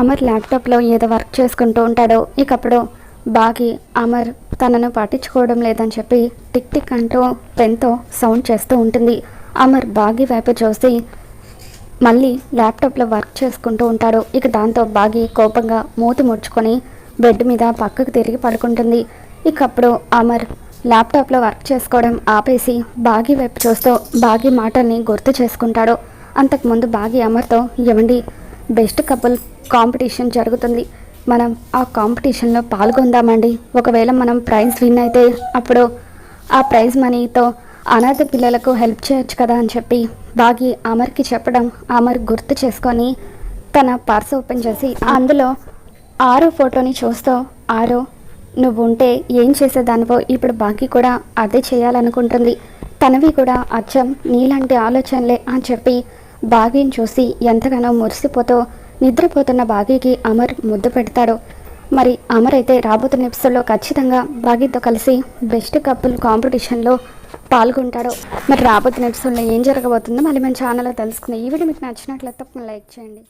అమర్ ల్యాప్టాప్లో ఏదో వర్క్ చేసుకుంటూ ఉంటాడో ఇకప్పుడు బాగి అమర్ తనను పట్టించుకోవడం లేదని చెప్పి టిక్ టిక్ అంటూ పెన్తో సౌండ్ చేస్తూ ఉంటుంది. అమర్ బాగి వైపు చూసి మళ్ళీ ల్యాప్టాప్లో వర్క్ చేసుకుంటూ ఉంటాడు. ఇక దాంతో బాగి కోపంగా మూతి ముడుచుకొని బెడ్ మీద పక్కకు తిరిగి పడుకుంటుంది. ఇకప్పుడు అమర్ ల్యాప్టాప్లో వర్క్ చేసుకోవడం ఆపేసి బాగి వైపు చూస్తూ బాగి మాటల్ని గుర్తు చేసుకుంటాడు. అంతకుముందు బాగి అమర్తో ఇవ్వండి బెస్ట్ కపుల్ కాంపిటీషన్ జరుగుతుంది. మనం ఆ కాంపిటీషన్లో పాల్గొందామండి. ఒకవేళ మనం ప్రైజ్ విన్ అయితే అప్పుడు ఆ ప్రైజ్ మనీతో అనాథ పిల్లలకు హెల్ప్ చేయొచ్చు కదా అని చెప్పి బాగి అమర్కి చెప్పడం అమర్ గుర్తు చేసుకొని తన పర్స్ ఓపెన్ చేసి అందులో ఆరో ఫోటోని చూస్తూ ఆరో నువ్వు ఉంటే ఏం చేసేదానివో ఇప్పుడు బాగి కూడా అదే చేయాలనుకుంటుంది. తనవి కూడా అచ్చం నీలాంటి ఆలోచనలే అని చెప్పి బాగీని చూసి ఎంతగానో మురిసిపోతూ నిద్రపోతున్న బాగీకి అమర్ ముద్దు పెడతాడు. మరి అమర్ అయితే రాబోతున్న ఎపిసోడ్లో ఖచ్చితంగా బాగీతో కలిసి బెస్ట్ కపుల్ కాంపిటీషన్లో పాల్గొంటాడు. మరి రాబోతున్న ఎపిసోడ్లో ఏం జరగబోతుందో మళ్ళీ మన ఛానల్లో తెలుసుకుందాం. ఈ వీడియో మీకు నచ్చినట్లయితే తప్పకుండా లైక్ చేయండి.